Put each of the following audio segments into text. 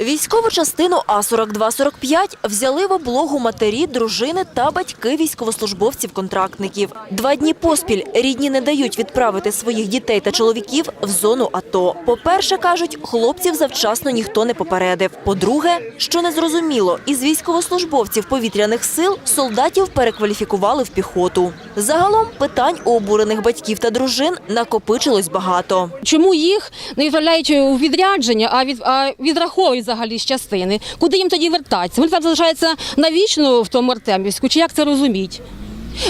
Військову частину А-42-45 взяли в облогу матері, дружини та батьки військовослужбовців-контрактників. Два дні поспіль рідні не дають відправити своїх дітей та чоловіків в зону АТО. По-перше, кажуть, хлопців завчасно ніхто не попередив. По-друге, що незрозуміло, із військовослужбовців повітряних сил солдатів перекваліфікували в піхоту. Загалом питань у обурених батьків та дружин накопичилось багато. Чому їх не відправляють у відрядження, а від а відраховують взагалі з частини? Куди їм тоді вертатися? Вони там залишаються навічно в тому Артемівську, чи як це розуміть?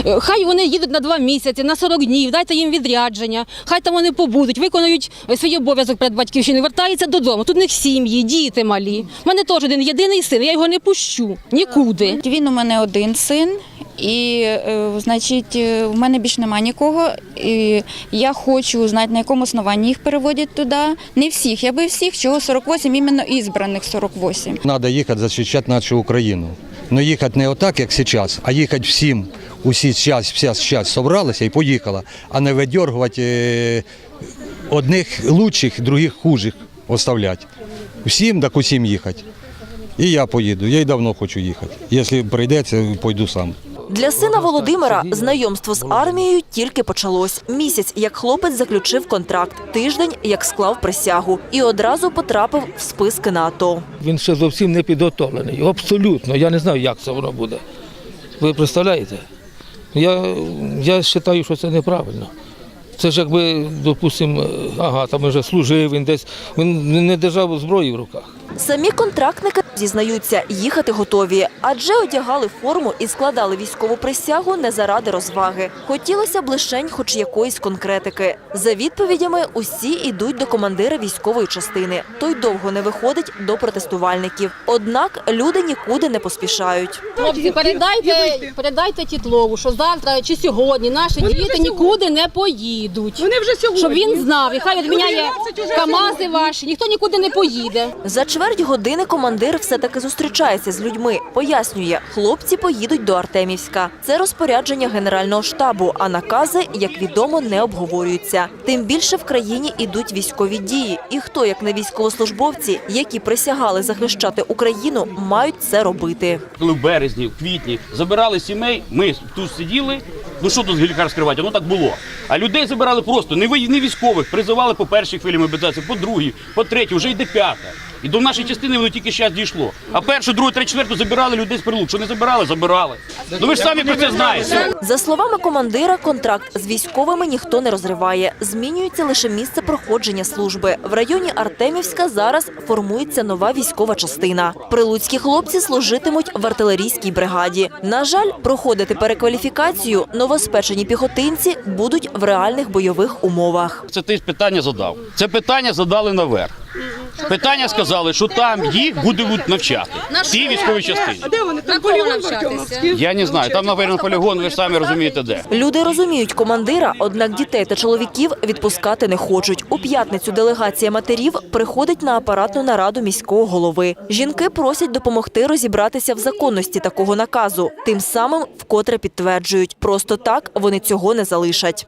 Е, Хай вони їдуть на два місяці, на 40 днів, дайте їм відрядження, хай там вони побудуть, виконують свій обов'язок перед батьківщиною, вертаються додому. Тут в них сім'ї, діти малі. У мене теж один єдиний син, я його не пущу нікуди. Він у мене один син, і е, значить, е, в мене більше немає нікого. І я хочу знати, на якому основанні їх переводять туди. Не всіх, я би всіх, чого 48, іменно ізбраних 48. Надо їхати захищати нашу Україну. Ну їхати не отак, як зараз, а їхати всім. Усі час, вся час зібралися і поїхала, а не видергувати е, одних лучших, других хужих оставляти. Всім, так усім їхати. І я поїду, я й давно хочу їхати. Якщо прийдеться, пойду сам. Для сина Володимира знайомство з армією тільки почалось. Місяць, як хлопець заключив контракт, тиждень, як склав присягу, і одразу потрапив в списки на АТО. Він ще зовсім не підготовлений. Абсолютно. Я не знаю, як це воно буде. Ви представляєте? Я, я вважаю, що це неправильно. Це ж якби, допустимо, ага, там вже служив він десь, він не держав зброї в руках. Самі контрактники зізнаються, їхати готові, адже одягали форму і складали військову присягу не заради розваги. Хотілося б лишень хоч якоїсь конкретики. За відповідями усі йдуть до командира військової частини. Той довго не виходить до протестувальників. Однак люди нікуди не поспішають. Хлопці, передайте, передайте Тітлову, що завтра чи сьогодні наші діти нікуди не поїдуть. Вони вже сьогодні. Щоб він знав, і хай відміняє КАМАЗи ваші, ніхто нікуди не поїде. За чверть години командир все-таки зустрічається з людьми. Пояснює, хлопці поїдуть до Артемівська. Це розпорядження Генерального штабу, а накази, як відомо, не обговорюються. Тим більше в країні ідуть військові дії. І хто, як не військовослужбовці, які присягали захищати Україну, мають це робити. коли в березні, в квітні забирали сімей, ми тут сиділи. Ну що тут з скривати? Воно так було. А людей забирали просто не військових, призивали по першій хвилі мобілізації, по другій, по третій, вже йде п'ята. І до нашої частини воно тільки зараз дійшло. А першу, другу, третю, четверту забирали людей з прилук. Що не забирали, забирали. Ну ви ж самі про це знаєте. За словами командира, контракт з військовими ніхто не розриває. Змінюється лише місце проходження служби. В районі Артемівська зараз формується нова військова частина. Прилуцькі хлопці служитимуть в артилерійській бригаді. На жаль, проходити перекваліфікацію новоспечені піхотинці будуть в реальних бойових умовах. Це ти питання задав. Це питання задали наверх. Питання сказали, що там їх будуть навчати. В цій військовій частині. Де вони? Там полігон навчатися? Артемовський. Я не знаю, там, напевно, полігон, ви ж самі розумієте де. Люди розуміють командира, однак дітей та чоловіків відпускати не хочуть. У п'ятницю делегація матерів приходить на апаратну нараду міського голови. Жінки просять допомогти розібратися в законності такого наказу. Тим самим вкотре підтверджують, просто так вони цього не залишать.